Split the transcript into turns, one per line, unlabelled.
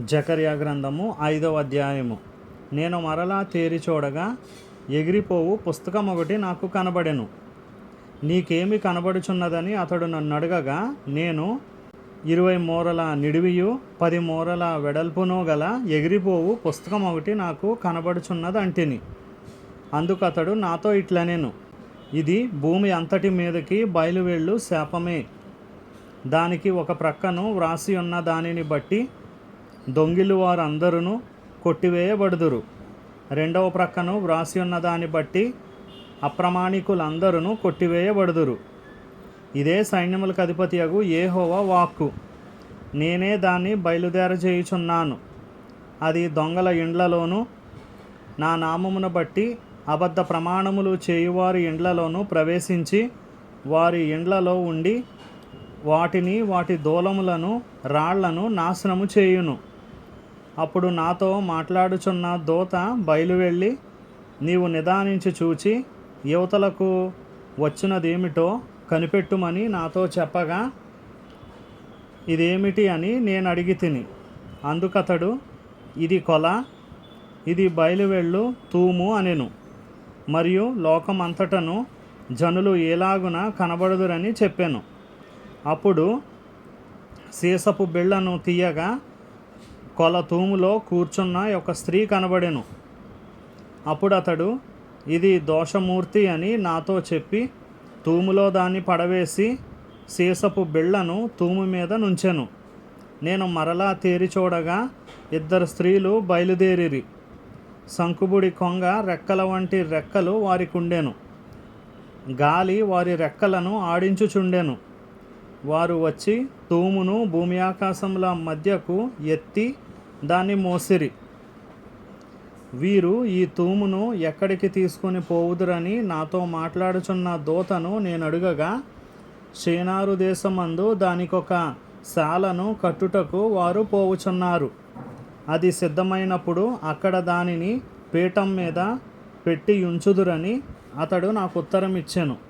జకర్యా గ్రంథము ఐదవ అధ్యాయము. నేను మరలా తేరి చూడగా ఎగిరిపోవు పుస్తకం ఒకటి నాకు కనబడెను. నీకేమి కనబడుచున్నదని అతడు నన్ను అడగగా నేను ఇరవై మూరల నిడివియు పది మూరల వెడల్పును గల ఎగిరిపోవు పుస్తకం ఒకటి నాకు కనబడుచున్నది అంటిని అందుకు అతడు నాతో ఇట్లనేను ఇది భూమి అంతటి మీదకి బయలువెళ్ళు శాపమే. దానికి ఒక ప్రక్కను వ్రాసి ఉన్న దానిని బట్టి దొంగిలు వారందరూ కొట్టివేయబడుదురు. రెండవ ప్రక్కను వ్రాసి ఉన్న దాన్ని బట్టి అప్రమాణికులందరూ కొట్టివేయబడుదురు. ఇదే సైన్యములకు అధిపతియగు ఏహోవా వాక్కు. నేనే దాన్ని బయలుదేరజేయుచున్నాను. అది దొంగల ఇండ్లలోనూ నా నామమును బట్టి అబద్ధ ప్రమాణములు చేయువారి ఇండ్లలోనూ ప్రవేశించి వారి ఇండ్లలో ఉండి వాటిని వాటి దూలములను రాళ్ళను నాశనము చేయును. అప్పుడు నాతో మాట్లాడుచున్న దోత బయలువెళ్ళి నీవు నిదానించి చూచి యువతలకు వచ్చినదేమిటో కనిపెట్టుమని నాతో చెప్పగా ఇదేమిటి అని నేను అడిగి తిని. అందుకతడు ఇది కొల ఇది బయలువెళ్ళు తూము అనెను. మరియు లోకమంతటను జనులు ఏలాగున కనబడుదురని చెప్పాను. అప్పుడు సీసపు బిళ్ళను తీయగా కొల తూములో కూర్చున్న ఒక స్త్రీ కనబడెను. అప్పుడు అతడు ఇది దోషమూర్తి అని నాతో చెప్పి తూములో దాన్ని పడవేసి సీసపు బిళ్ళను తూము మీద నుంచెను. నేను మరలా తేరి చూడగా ఇద్దరు స్త్రీలు బయలుదేరిరి. శంకుబుడి కొంగ రెక్కల వంటి రెక్కలు వారికి ఉండెను గాలి వారి రెక్కలను ఆడించుచుండెను. వారు వచ్చి తూమును భూమి ఆకాశముల మధ్యకు ఎత్తి దాన్ని మోసిరి. వీరు ఈ తూమును ఎక్కడికి తీసుకొని పోవుదురని నాతో మాట్లాడుచున్న దోతను నేను అడుగగా షేనారు దేశమందు దానికొక శాలను కట్టుటకు వారు పోవుచున్నారు. అది సిద్ధమైనప్పుడు అక్కడ దానిని పీఠం మీద పెట్టి ఉంచుదురని అతడు నాకు ఉత్తరం ఇచ్చాను